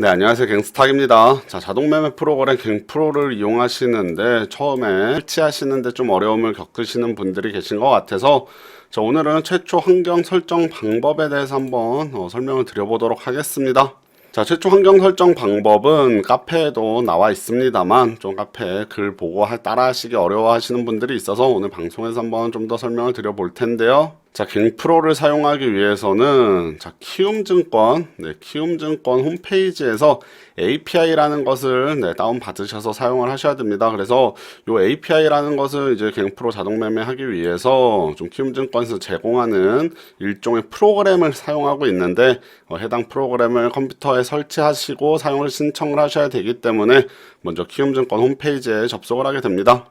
네, 안녕하세요. 갱스탁입니다. 자, 자동 매매 프로그램 갱프로를 이용하시는데 처음에 설치하시는데 좀 어려움을 겪으시는 분들이 계신 것 같아서 자, 오늘은 최초 환경 설정 방법에 대해서 한번 어, 설명을 드려보도록 하겠습니다. 자, 최초 환경 설정 방법은 카페에도 나와 있습니다만 좀 카페 글 보고 하- 따라 하시기 어려워 하시는 분들이 있어서 오늘 방송에서 한번 좀 더 설명을 드려볼 텐데요. 자, 갱프로를 사용하기 위해서는 자, 키움증권, 네, 키움증권 홈페이지에서 API라는 것을 네, 다운 받으셔서 사용을 하셔야 됩니다. 그래서 요 API라는 것을 이제 갱프로 자동 매매하기 위해서 좀 키움증권에서 제공하는 일종의 프로그램을 사용하고 있는데 어, 해당 프로그램을 컴퓨터에 설치하시고 사용을 신청을 하셔야 되기 때문에 먼저 키움증권 홈페이지에 접속을 하게 됩니다.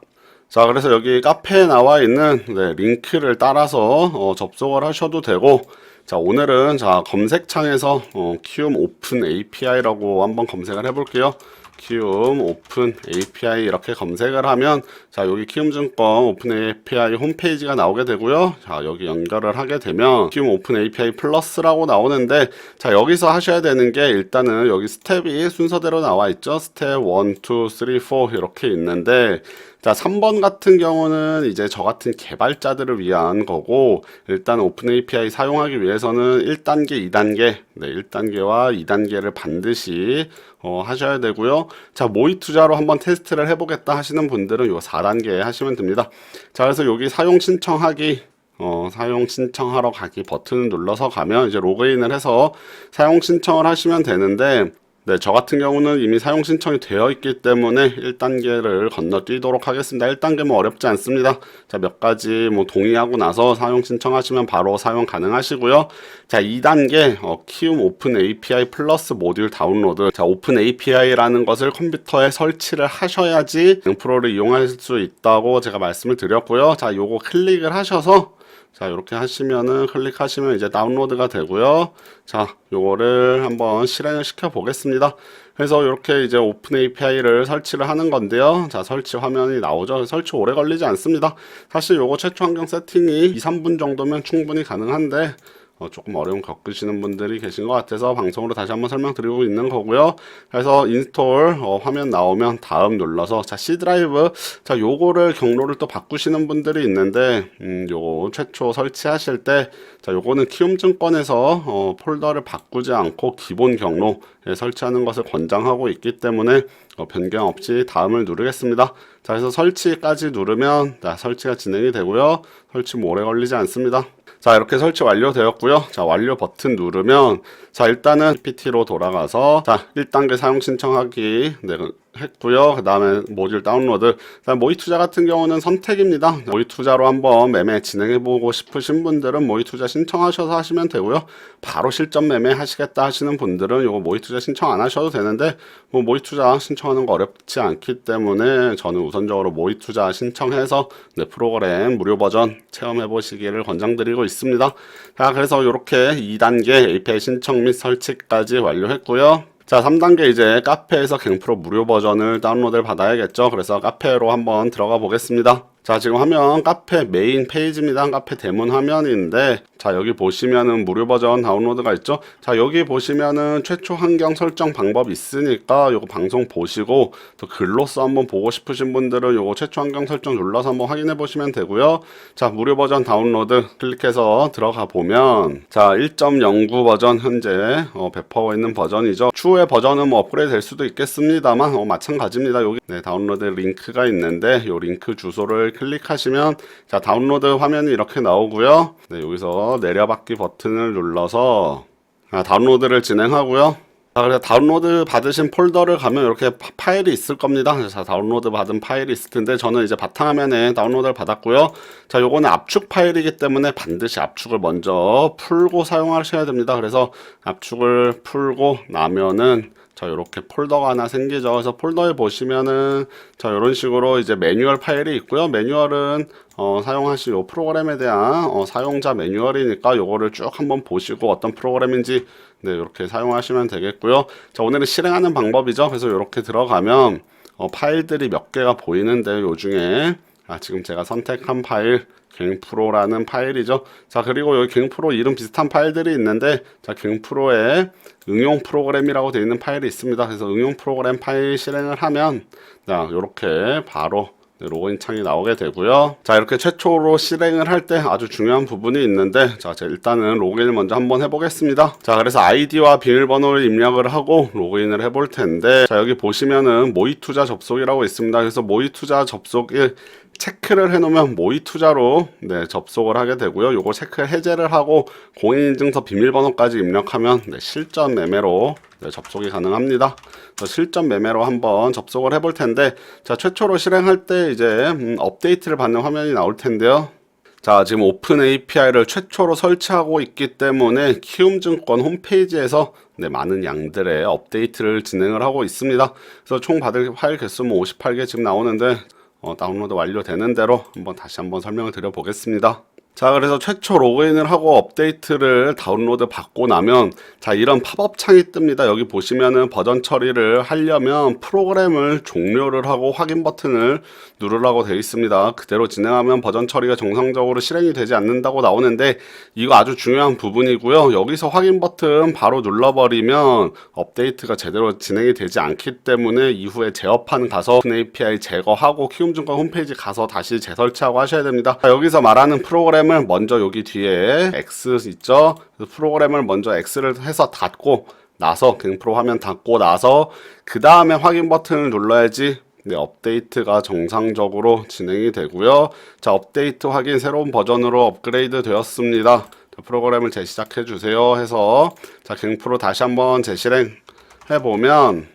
자, 그래서 여기 카페에 나와 있는 네, 링크를 따라서 어, 접속을 하셔도 되고, 자, 오늘은 자, 검색창에서 어, 키움 오픈 API라고 한번 검색을 해볼게요. 키움 오픈 API 이렇게 검색을 하면 자 여기 키움증권 오픈 API 홈페이지가 나오게 되고요 자 여기 연결을 하게 되면 키움 오픈 API 플러스라고 나오는데 자 여기서 하셔야 되는 게 일단은 여기 스텝이 순서대로 나와 있죠 스텝 1, 2, 3, 4 이렇게 있는데 자, 3번 같은 경우는 이제 저 같은 개발자들을 위한 거고, 일단 오픈 API 사용하기 위해서는 1단계, 2단계, 네, 1단계와 2단계를 반드시 어, 하셔야 되고요. 자, 모의 투자로 한번 테스트를 해보겠다 하시는 분들은 요 4단계 하시면 됩니다. 자, 그래서 여기 사용 신청하기 어, 사용 신청하러 가기 버튼을 눌러서 가면 이제 로그인을 해서 사용 신청을 하시면 되는데 네, 저 같은 경우는 이미 사용 신청이 되어 있기 때문에 1단계를 건너뛰도록 하겠습니다. 1단계면 어렵지 않습니다. 자, 몇 가지 뭐 동의하고 나서 사용 신청하시면 바로 사용 가능하시고요. 자, 2단계 어, 키움 오픈 API 플러스 모듈 다운로드. 자, 오픈 API라는 것을 컴퓨터에 설치를 하셔야지 프로를 이용할 수 있다고 제가 말씀을 드렸고요. 자, 요거 클릭을 하셔서 자, 이렇게 하시면은 클릭하시면 이제 다운로드가 되고요. 자, 요거를 한번 실행을 시켜 보겠습니다. 그래서 이렇게 이제 오픈 API를 설치를 하는 건데요. 자, 설치 화면이 나오죠. 설치 오래 걸리지 않습니다. 사실 요거 최초 환경 세팅이 2, 3분 정도면 충분히 가능한데 어, 조금 어려움 겪으시는 분들이 계신 것 같아서 방송으로 다시 한번 설명드리고 있는 거고요. 그래서 인스톨 어, 화면 나오면 다음 눌러서 자 C 드라이브 자 요거를 경로를 또 바꾸시는 분들이 있는데 음, 요거 최초 설치하실 때 자 요거는 키움증권에서 어, 폴더를 바꾸지 않고 기본 경로에 설치하는 것을 권장하고 있기 때문에 어, 변경 없이 다음을 누르겠습니다. 자 그래서 설치까지 누르면 자 설치가 진행이 되고요. 설치 뭐 오래 걸리지 않습니다. 자 이렇게 설치 완료되었고요. 자 완료 버튼 누르면 자 일단은 PPT로 돌아가서 자 1단계 사용 신청하기. 네, 했고요. 그 다음에 모듈 다운로드. 자 모의 투자 같은 경우는 선택입니다. 모의 투자로 한번 매매 진행해 보고 싶으신 분들은 모의 투자 신청하셔서 하시면 되고요. 바로 실전 매매 하시겠다 하시는 분들은 요거 모의 투자 신청 안 하셔도 되는데 뭐 모의 투자 신청하는 거 어렵지 않기 때문에 저는 우선적으로 모의 투자 신청해서 네, 프로그램 무료 버전 체험해 보시기를 권장드리고 있습니다. 자 그래서 이렇게 2단계 API 신청 및 설치까지 완료했고요 자, 3단계 이제 카페에서 갱프로 무료 버전을 다운로드를 받아야겠죠. 그래서 카페로 한번 들어가 보겠습니다. 자, 지금 화면 카페 메인 페이지입니다. 카페 대문 화면인데, 자, 여기 보시면은 무료 버전 다운로드가 있죠. 자, 여기 보시면은 최초 환경 설정 방법 있으니까 요거 방송 보시고 또 글로써 한번 보고 싶으신 분들은 요거 최초 환경 설정 눌러서 한번 확인해 보시면 되고요. 자, 무료 버전 다운로드 클릭해서 들어가 보면 자, 1.09 버전 현재 어, 배포하고 있는 버전이죠. 추후에 버전은 뭐 업그레이드 될 수도 있겠습니다만 어, 마찬가지입니다. 여기 네, 다운로드 링크가 있는데 요 링크 주소를 클릭하시면 자, 다운로드 화면이 이렇게 나오고요. 네, 여기서 내려받기 버튼을 눌러서 아, 다운로드를 진행하고요. 자, 그래서 다운로드 받으신 폴더를 가면 이렇게 파- 파일이 있을 겁니다. 자, 다운로드 받은 파일이 있을 텐데 저는 이제 바탕화면에 다운로드를 받았고요. 자, 요거는 압축 파일이기 때문에 반드시 압축을 먼저 풀고 사용하셔야 됩니다. 그래서 압축을 풀고 나면은 자, 이렇게 폴더가 하나 생기죠. 그래서 폴더에 보시면은 자, 이런 식으로 이제 매뉴얼 파일이 있고요. 매뉴얼은 어, 사용하실 요 프로그램에 대한 어, 사용자 매뉴얼이니까 요거를 쭉 한번 보시고 어떤 프로그램인지 네, 이렇게 사용하시면 되겠고요. 자, 오늘은 실행하는 방법이죠. 그래서 이렇게 들어가면 어, 파일들이 몇 개가 보이는데 요 중에 아, 지금 제가 선택한 파일 갱프로라는 파일이죠. 자, 그리고 여기 갱프로 이름 비슷한 파일들이 있는데, 자, 갱프로에 응용 프로그램이라고 되어 있는 파일이 있습니다. 그래서 응용 프로그램 파일 실행을 하면, 자, 이렇게 바로 네, 로그인 창이 나오게 되고요. 자, 이렇게 최초로 실행을 할 때 아주 중요한 부분이 있는데, 자, 일단은 로그인을 먼저 한번 해보겠습니다. 자, 그래서 아이디와 비밀번호를 입력을 하고 로그인을 해볼 텐데, 자, 여기 보시면은 모의 투자 접속이라고 있습니다. 그래서 모의 투자 접속을 체크를 해놓으면 모의 투자로 네, 접속을 하게 되고요. 요거 체크 해제를 하고 공인인증서 비밀번호까지 입력하면 네, 실전 매매로 네, 접속이 가능합니다. 실전 매매로 한번 접속을 해볼 텐데, 자 최초로 실행할 때 이제 음, 업데이트를 받는 화면이 나올 텐데요. 자, 지금 오픈 API를 최초로 설치하고 있기 때문에 키움증권 홈페이지에서 네, 많은 양들의 업데이트를 진행을 하고 있습니다. 그래서 총 받을 파일 개수는 58개 지금 나오는데 어, 다운로드 완료되는 대로 한번 다시 한번 설명을 드려 보겠습니다. 자, 그래서 최초 로그인을 하고 업데이트를 다운로드 받고 나면 자, 이런 팝업 창이 뜹니다. 여기 보시면은 버전 처리를 하려면 프로그램을 종료를 하고 확인 버튼을 누르라고 되어 있습니다. 그대로 진행하면 버전 처리가 정상적으로 실행이 되지 않는다고 나오는데 이거 아주 중요한 부분이고요. 여기서 확인 버튼 바로 눌러버리면 업데이트가 제대로 진행이 되지 않기 때문에 이후에 제어판 가서 API 제거하고 키움증권 홈페이지 가서 다시 재설치하고 하셔야 됩니다. 자, 여기서 말하는 프로그램 을 먼저 여기 뒤에 X 있죠? 프로그램을 먼저 X를 해서 닫고 나서 갱프로 화면 닫고 나서 그 다음에 확인 버튼을 눌러야지 네, 업데이트가 정상적으로 진행이 되고요. 자, 업데이트 확인 새로운 버전으로 업그레이드 되었습니다. 자, 프로그램을 재시작해 주세요 해서 자, 갱프로 다시 한번 재실행 해 보면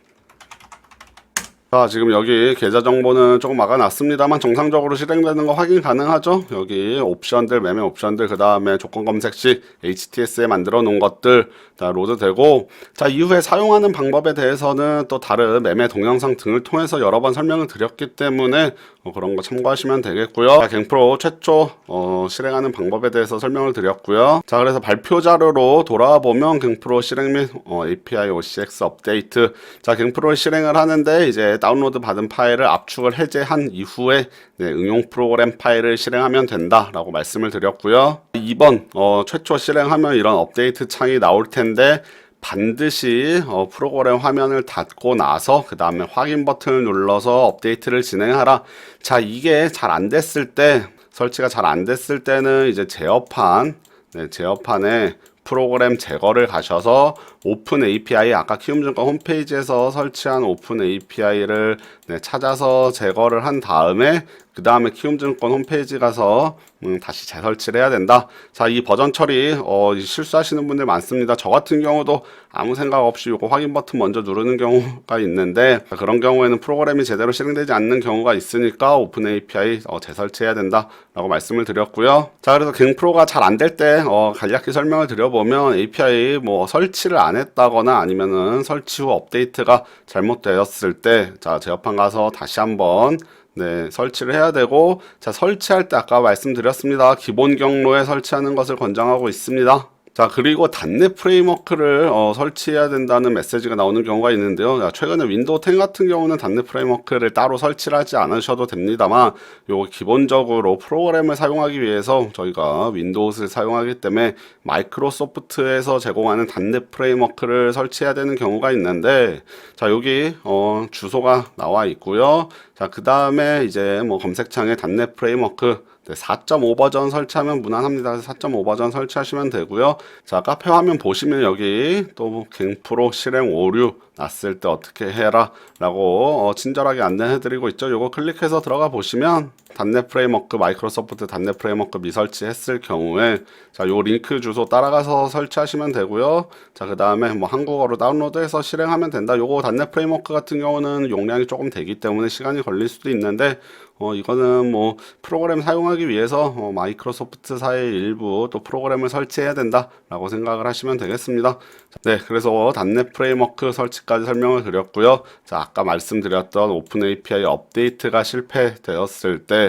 자, 지금 여기 계좌 정보는 조금 막아놨습니다만 정상적으로 실행되는 거 확인 가능하죠? 여기 옵션들, 매매 옵션들, 그 다음에 조건 검색 시 HTS에 만들어 놓은 것들 다 로드 되고 자, 이후에 사용하는 방법에 대해서는 또 다른 매매 동영상 등을 통해서 여러 번 설명을 드렸기 때문에 어, 그런 거 참고하시면 되겠고요. 자, 갱프로 최초 어, 실행하는 방법에 대해서 설명을 드렸고요. 자, 그래서 발표 자료로 돌아와 보면 갱프로 실행 및 어, API OCX 업데이트 자, 갱프로 실행을 하는데 이제 다운로드 받은 파일을 압축을 해제한 이후에 네, 응용 프로그램 파일을 실행하면 된다라고 말씀을 드렸고요. 이번 어, 최초 실행하면 이런 업데이트 창이 나올 텐데 반드시 어, 프로그램 화면을 닫고 나서 그 다음에 확인 버튼을 눌러서 업데이트를 진행하라. 자 이게 잘 안 됐을 때 설치가 잘 안 됐을 때는 이제 제어판 네, 제어판에 프로그램 제거를 가셔서 오픈 API 아까 키움증권 홈페이지에서 설치한 오픈 API를 네, 찾아서 제거를 한 다음에 그 다음에 키움증권 홈페이지 가서 음, 다시 재설치를 해야 된다. 자, 이 버전 처리 어, 실수하시는 분들 많습니다. 저 같은 경우도 아무 생각 없이 이거 확인 버튼 먼저 누르는 경우가 있는데 그런 경우에는 프로그램이 제대로 실행되지 않는 경우가 있으니까 오픈 API 어, 재설치해야 된다라고 말씀을 드렸고요. 자, 그래서 갱프로가 잘 안 될 때 어, 간략히 설명을 드려보면 API 뭐 설치를 안 했다거나 아니면은 설치 후 업데이트가 잘못되었을 때 자, 제어판 가서 다시 한번 네, 설치를 해야 되고, 자, 설치할 때 아까 말씀드렸습니다. 기본 경로에 설치하는 것을 권장하고 있습니다. 자, 그리고 단넷 프레임워크를 어, 설치해야 된다는 메시지가 나오는 경우가 있는데요. 자, 최근에 윈도우 10 같은 경우는 단넷 프레임워크를 따로 설치를 하지 않으셔도 됩니다만, 요 기본적으로 프로그램을 사용하기 위해서 저희가 윈도우를 사용하기 때문에 마이크로소프트에서 제공하는 단넷 프레임워크를 설치해야 되는 경우가 있는데, 자, 여기 어, 주소가 나와 있고요. 자, 그 다음에 이제 뭐 검색창에 단넷 프레임워크 네, 4.5 버전 설치하면 무난합니다. 그래서 4.5 버전 설치하시면 되고요. 자, 카페 화면 보시면 여기 또 갱프로 실행 오류 났을 때 어떻게 해라 라고 어, 친절하게 안내해 드리고 있죠. 요거 클릭해서 들어가 보시면 단넷 프레임워크 마이크로소프트 단넷 프레임워크 미설치 했을 경우에 자, 요 링크 주소 따라가서 설치하시면 되고요. 자, 그 다음에 뭐 한국어로 다운로드해서 실행하면 된다. 요거 단넷 프레임워크 같은 경우는 용량이 조금 되기 때문에 시간이 걸릴 수도 있는데 어, 이거는 뭐 프로그램 사용하기 위해서 어, 마이크로소프트사의 일부 또 프로그램을 설치해야 된다라고 생각을 하시면 되겠습니다. 네, 그래서 단넷 프레임워크 설치까지 설명을 드렸고요. 자, 아까 말씀드렸던 오픈 API 업데이트가 실패되었을 때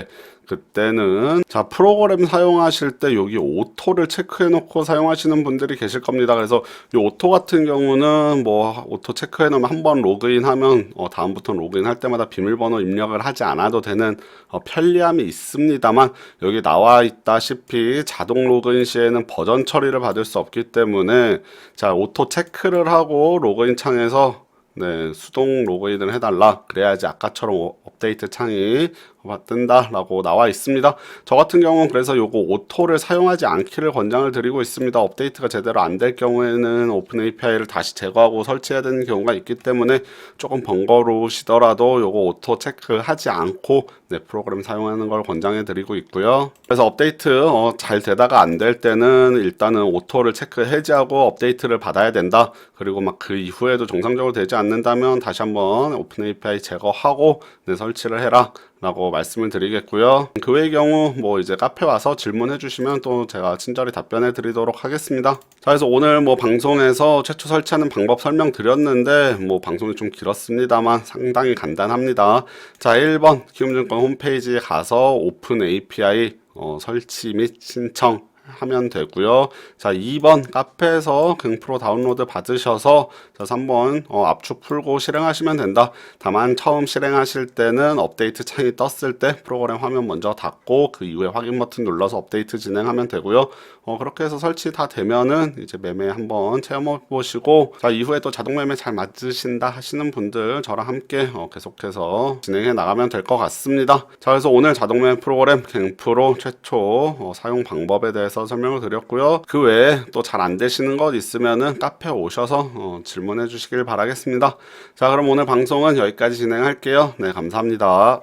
그때는 자 프로그램 사용하실 때 여기 오토를 체크해 놓고 사용하시는 분들이 계실 겁니다. 그래서 이 오토 같은 경우는 뭐 오토 체크해 놓으면 한 번 로그인하면 어, 다음부터 로그인 할 때마다 비밀번호 입력을 하지 않아도 되는 어, 편리함이 있습니다만 여기 나와 있다시피 자동 로그인 시에는 버전 처리를 받을 수 없기 때문에 자 오토 체크를 하고 로그인 창에서 네, 수동 로그인을 해달라. 그래야지 아까처럼 오- 업데이트 창이 뜬다라고 나와 있습니다. 저 같은 경우는 그래서 요거 오토를 사용하지 않기를 권장을 드리고 있습니다. 업데이트가 제대로 안 될 경우에는 오픈 API를 다시 제거하고 설치해야 되는 경우가 있기 때문에 조금 번거로우시더라도 요거 오토 체크하지 않고 네, 프로그램 사용하는 걸 권장해 드리고 있고요. 그래서 업데이트 어, 잘 되다가 안 될 때는 일단은 오토를 체크 해제하고 업데이트를 받아야 된다. 그리고 막 그 이후에도 정상적으로 되지 않는다면 다시 한번 오픈 API 제거하고 네, 설치를 해라. 라고 말씀을 드리겠고요. 그 외의 경우 뭐 이제 카페 와서 질문해 주시면 또 제가 친절히 답변해 드리도록 하겠습니다. 자, 그래서 오늘 뭐 방송에서 최초 설치하는 방법 설명 드렸는데 뭐 방송이 좀 길었습니다만 상당히 간단합니다. 자, 1번 키움증권 홈페이지에 가서 오픈 API 어, 설치 및 신청 하면 되고요. 자, 2번 카페에서 긍프로 다운로드 받으셔서 자, 3번 어, 압축 풀고 실행하시면 된다. 다만 처음 실행하실 때는 업데이트 창이 떴을 때 프로그램 화면 먼저 닫고 그 이후에 확인 버튼 눌러서 업데이트 진행하면 되고요. 어, 그렇게 해서 설치 다 되면은 이제 매매 한번 체험해 보시고 자, 이후에 또 자동 매매 잘 맞으신다 하시는 분들 저랑 함께 어, 계속해서 진행해 나가면 될 것 같습니다. 자, 그래서 오늘 자동 매매 프로그램 갱프로 최초 어, 사용 방법에 대해서 설명을 드렸고요. 그 외에 또 잘 안 되시는 것 있으면은 카페 오셔서 어, 질문해 주시길 바라겠습니다. 자, 그럼 오늘 방송은 여기까지 진행할게요. 네, 감사합니다.